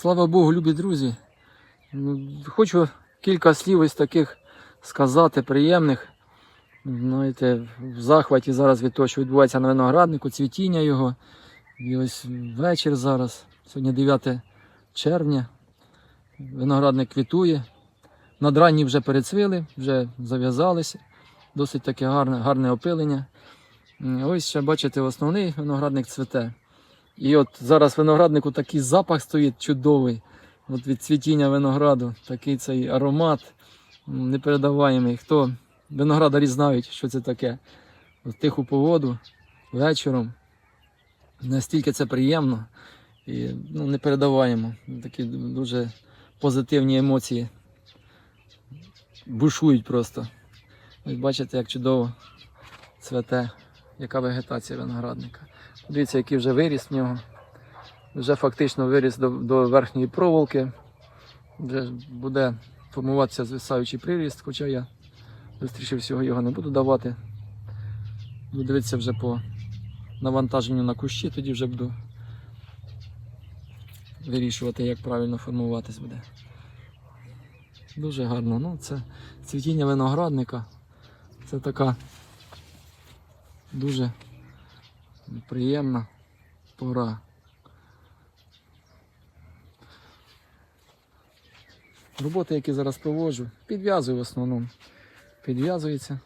Слава Богу, любі друзі. Ну, Хочу кілька слів ось таких сказати, приємних. Знаєте, в захваті зараз від того, що відбувається на винограднику, цвітіння його. І ось вечір зараз, сьогодні 9 червня. Виноградник квітує. Надранні вже перецвіли, вже зав'язалися. Досить таке гарне, гарне опилення. Ось ще бачите, основний виноградник цвіте. І от зараз винограднику такий запах стоїть чудовий. От від цвітіння винограду, такий цей аромат непередаваємий. Хто виноградарі знають, що це таке. В тиху погоду, вечором. Настільки це приємно і ну, непередаваємо. Такі дуже позитивні емоції бушують просто. Ось бачите, як чудово цвете, яка вегетація виноградника. Дивіться, який вже виріс в нього. Вже фактично виріс до, до верхньої проволоки. Вже буде формуватися звисаючий приріст, хоча я швидше всього його не буду давати. Буду дивитися вже по навантаженню на кущі, тоді вже буду вирішувати, як правильно формуватись буде. Дуже гарно. Ну, це цвітіння виноградника. Це така дуже приємна пора. Роботи, які зараз проводжу, підв'язую в основному. Підв'язується.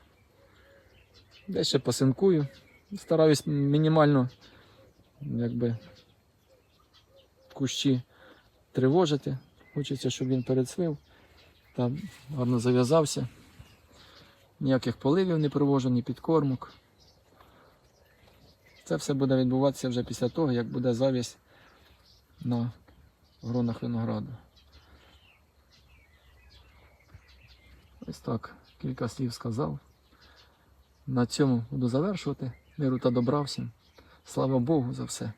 Десь ще посинкую. Стараюсь мінімально якби, кущі тривожити. Хочеться, щоб він перецвив та гарно зав'язався. Ніяких поливів не провожу, ні підкормок. Це все буде відбуватися вже після того, як буде завість на гронах винограду. Ось так, кілька слів сказав. На цьому буду завершувати. Миру та добра всім. Слава Богу за все.